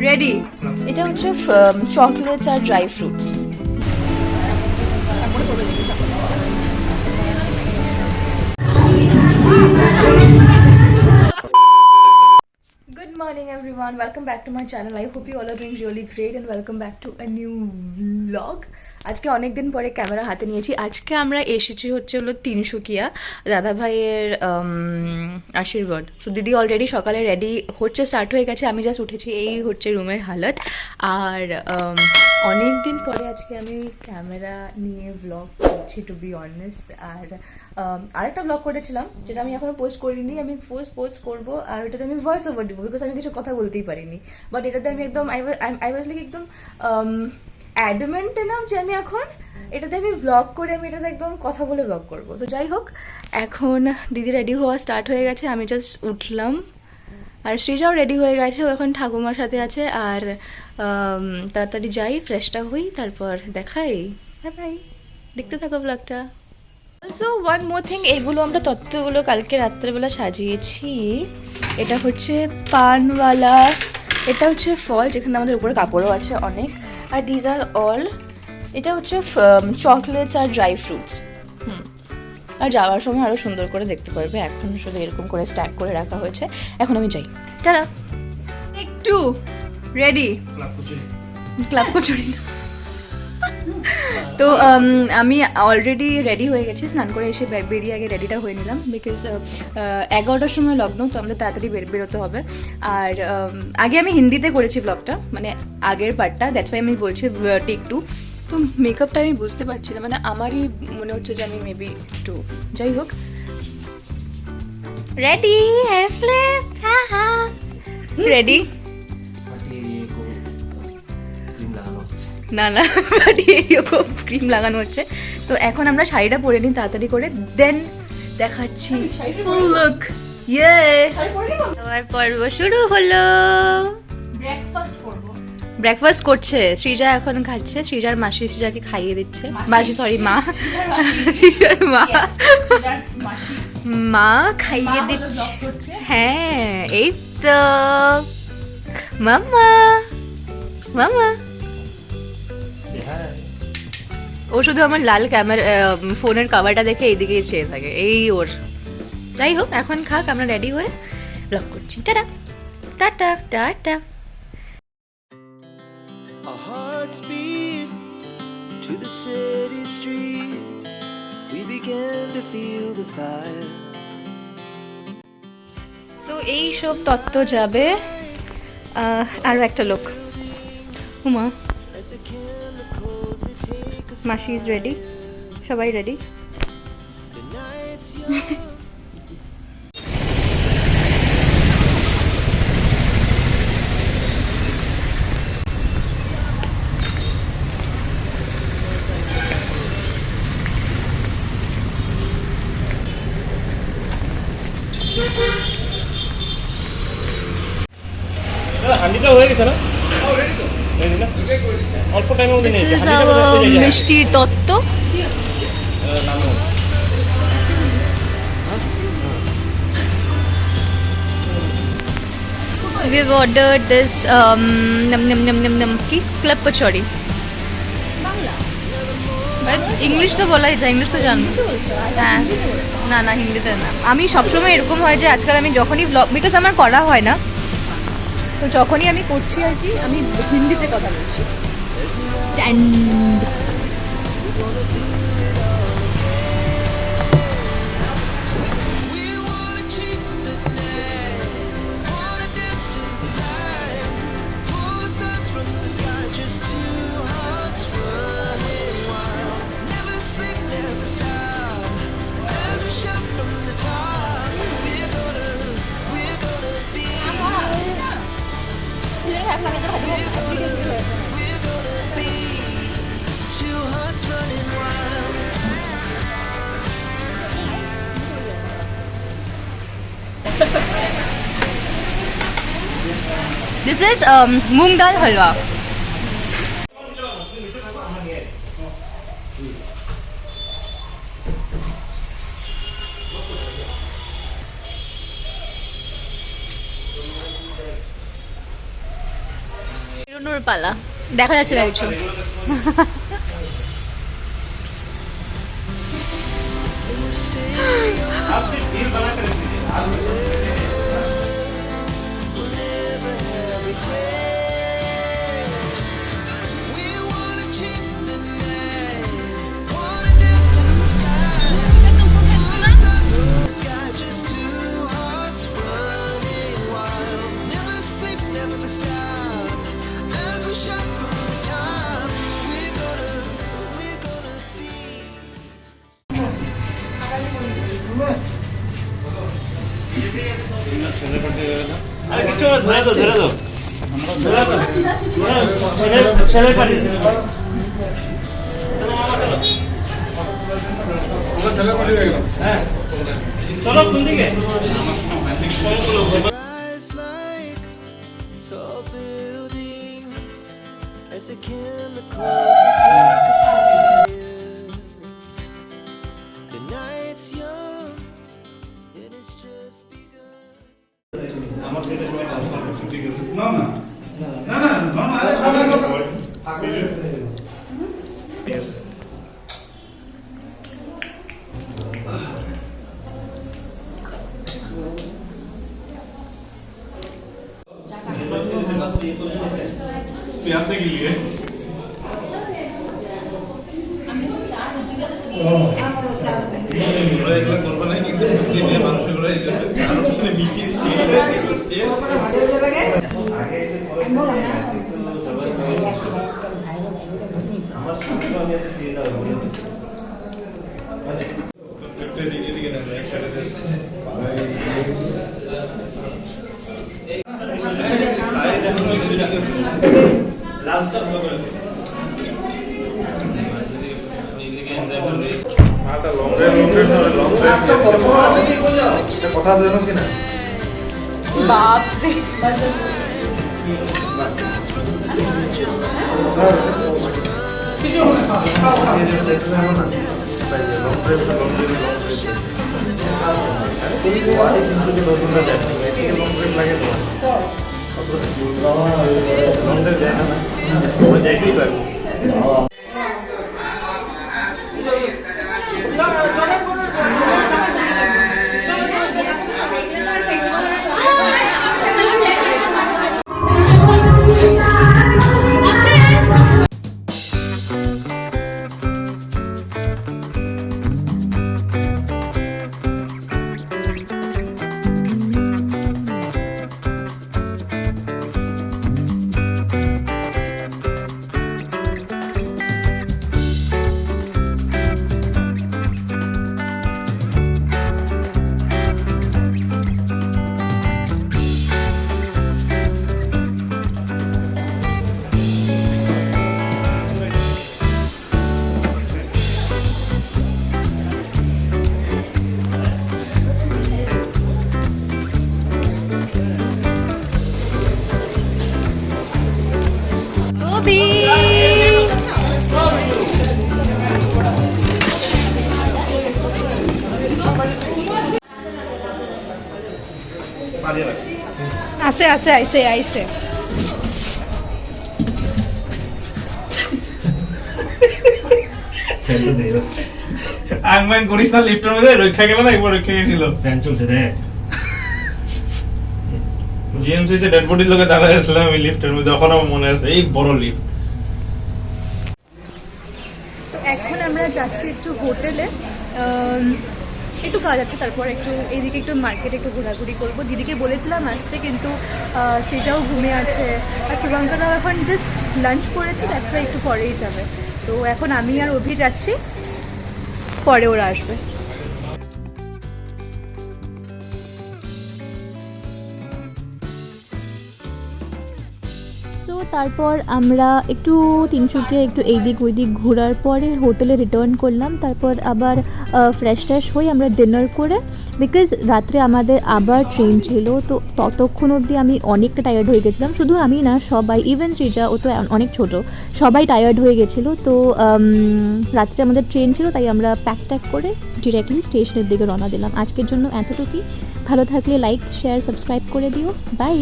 Ready এটা হচ্ছে chocolates R dry fruits Good morning, everyone. Welcome back to my channel. I hope you all are doing really great and welcome back to a new vlog. আজকে অনেক দিন পরে camera হাতে নিয়েছি আজকে আমরা এসেছি হচ্ছে হলো তিনসুকিয়া দাদা ভাইয়ের আশীর্বাদ সো দিদি অলরেডি সকালে রেডি হচ্ছে স্টার্ট হয়ে গেছে আমি জাস্ট উঠেছি এই হচ্ছে রুমের হালত আর অনেক দিন পরে আজকে আমি ক্যামেরা নিয়ে ব্লগ করছি টু বি অনেস্ট আর আরেকটা ব্লগ করেছিলাম যেটা আমি এখনও পোস্ট করিনি আমি পোস্ট পোস্ট করব আর ওটাতে আমি ভয়েস ওভার দিব বিকজ আমি কিছু কথা বলতেই পারিনি। বাট এটাতে আমি একদম আই ওয়াজ লাইক একদম অ্যাডমেন্ট না যে আমি এখন এটাতে আমি ব্লগ করে আমি এটাতে একদম কথা বলে ব্লগ করব। তো যাই হোক, এখন দিদি রেডি হওয়া স্টার্ট হয়ে গেছে, আমি জাস্ট উঠলাম। আর সৃজাও রেডি হয়ে গেছে, ও এখন ঠাকুমার সাথে আছে। আর তাড়াতাড়ি যাই ফ্রেশটা হই, তারপর দেখাই। হ্যাঁ ভাই দেখতে থাকো ব্লগটা অলসো ওয়ান মোর থিং এগুলো আমরা তত্ত্বগুলো কালকে রাত্রেবেলা সাজিয়েছি। এটা হচ্ছে পানওয়ালা এটা হচ্ছে ফল যেখানে আমাদের উপরে কাপড়ও আছে অনেক। আর ডিজ আর অল এটা হচ্ছে চকলেটস আর ড্রাই ফ্রুটস হুম। আর যাওয়ার সময় আরও সুন্দর করে দেখতে পারবে। এখন শুধু এরকম করে স্ট্যাক করে রাখা হয়েছে। এখন আমি যাই। টাটা। একটু রেডি ক্লাব কচুরি না। তো আমি অলরেডি রেডি হয়ে গেছি স্নান করে এসে বেরিয়ে আগে রেডিটা হয়ে নিলাম বিকজ এগারোটার সময় লগ্ন তো আমাদের তাড়াতাড়ি বের বেরোতে হবে। আর আগে আমি হিন্দিতে করেছি ব্লগটা মানে আগের পার্টটা দ্যাটস ওয়াই আমি বলছি টেক টু তো মেকআপটা আমি বুঝতে পারছি না মানে আমারই মনে হচ্ছে যে আমি মেবি একটু যাই হোক। রেডি রেডি না না ক্রিম লাগানো হচ্ছে। তো এখন আমরা শাড়িটা পরে নিই তাড়াতাড়ি করে। দেন দেখাচ্ছি ফুল লুক ইয়ে আমার পর্ব শুরু হলো। ব্রেকফাস্ট করছে। সৃজা এখন খাচ্ছে। সৃজার মাসি সৃজাকে খাইয়ে দিচ্ছে। মাসি? সরি মা। সৃজার মা। মা খাইয়ে দিচ্ছে। হ্যাঁ এই তো। মামা মামা ও শুধু আমার লাল ক্যামেরা ফোনের কাভারটা দেখে এইদিকেই চেয়ে থাকে এই ওর। যাই হোক এখন খাক আমরা রেডি হয়ে ব্লগ করছি। Tata! Tata tata! To the city streets. We began to feel the fire. এই সব তত্ত্ব যাবে আহ, আরও একটা লোক উমা মাসি ইজ রেডি সবাই রেডি হান্ডিটা হয়ে গেছে না? অল্প টাইমের মধ্যে নিয়ে দিস ইজ হান্ডিটা বোধহয় আওয়ার হয়ে যায়। মিষ্টি তত্ত্ব। Ordered this um, num, num, num, num, num, কি ক্লাব কচুরি ইংলিশ তো বলাই যায় ইংলিশ তো জানো। হ্যাঁ। না না হিন্দিতে না। আমি সবসময় এরকম হয় যে আজকাল আমি যখনই ব্লগ বিকজ আমার করা হয় না তো যখনই আমি করছি আর কি আমি হিন্দিতে কথা বলছি। স্ট্যান্ড দিস ইজ মুগ ডাল হালুয়া বেরোনোর পালা দেখা যাচ্ছে না কিছু চলো কোন দিকে as the chemicals না না না না না না আরে আরে আরে তুই আসতে গেলি রে ওরা এগুলো করবে না কিন্তু দিনে মানুষগুলো হিসেবে মিষ্টি লাস্টটা ভালো করে মালটা লং ড্রাইভ লং ড্রাইভ ধরে লং ড্রাইভ কথা জানো কি না বাপ কবি আছে আছে আইছে আইছে। আংম্যান করিস না লিফটের মধ্যে রক্ষা গেল না একবার রক্ষা গেছিল। ফ্যান চলছে দেখ। জিএমসি যে ডেড বডির লোকে দাঁড়ায় আসলাম আমি লিফটের মধ্যে তখন আমার মনে আছে এই বড় লিফট এখন আমরা যাচ্ছি একটু হোটেলে। একটু কাজ আছে, তারপর একটু এদিকে একটু মার্কেটে একটু ঘোরাঘুরি করব। দিদিকে বলেছিলাম আসতে, কিন্তু সেটাও ঘুমে আছে। আর শুভঙ্করাও এখন জাস্ট লাঞ্চ করেছে দেখা একটু পরেই যাবে। তো এখন আমি আর অভি যাচ্ছি, পরে ওরা আসবে। তারপর আমরা একটু তিনসুকিয়া একটু এই দিক ওই দিক ঘোরার পরে হোটেলে রিটার্ন করলাম। তারপর আবার ফ্রেশ ট্রেশ হয়ে আমরা ডিনার করে বিকজ রাত্রে আমাদের আবার ট্রেন ছিল, তো ততক্ষণ অবধি আমি অনেকটা টায়ার্ড হয়ে গেছিলাম। শুধু আমি না, সবাই ইভেন শ্রীজা, ও তো অনেক ছোট, সবাই টায়ার্ড হয়ে গেছিল। তো রাত্রে আমাদের ট্রেন ছিল, তাই আমরা প্যাক ট্যাক করে ডিরেক্টলি স্টেশনের দিকে রওনা দিলাম। আজকের জন্য এতটুকুই। ভালো থাকলে লাইক শেয়ার সাবস্ক্রাইব করে দিও। বাই